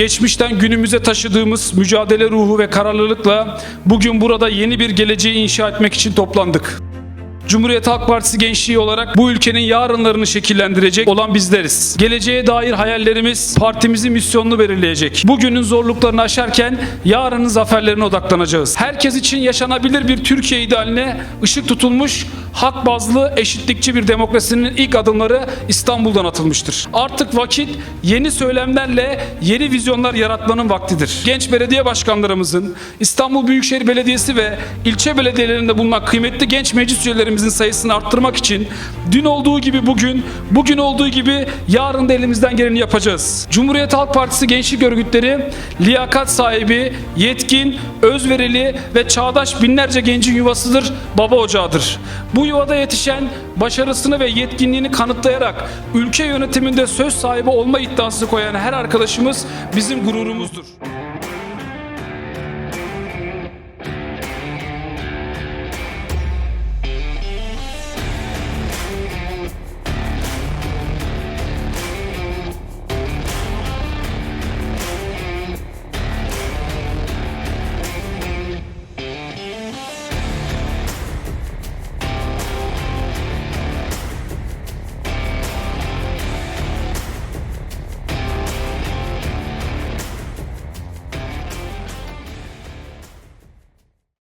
geçmişten günümüze taşıdığımız mücadele ruhu ve kararlılıkla bugün burada yeni bir geleceği inşa etmek için toplandık. Cumhuriyet Halk Partisi gençliği olarak bu ülkenin yarınlarını şekillendirecek olan bizleriz. Geleceğe dair hayallerimiz partimizin misyonunu belirleyecek. Bugünün zorluklarını aşarken yarının zaferlerine odaklanacağız. Herkes için yaşanabilir bir Türkiye idealine ışık tutulmuş, hak bazlı, eşitlikçi bir demokrasinin ilk adımları İstanbul'dan atılmıştır. Artık vakit yeni söylemlerle yeni vizyonlar yaratmanın vaktidir. Genç belediye başkanlarımızın, İstanbul Büyükşehir Belediyesi ve ilçe belediyelerinde bulunan kıymetli genç meclis üyelerimizin sayısını arttırmak için dün olduğu gibi bugün, bugün olduğu gibi yarın da elimizden geleni yapacağız. Cumhuriyet Halk Partisi gençlik örgütleri liyakat sahibi, yetkin, özverili ve çağdaş binlerce gencin yuvasıdır, baba ocağıdır. Bu yuvada yetişen başarısını ve yetkinliğini kanıtlayarak ülke yönetiminde söz sahibi olma iddiası koyan her arkadaşımız bizim gururumuzdur.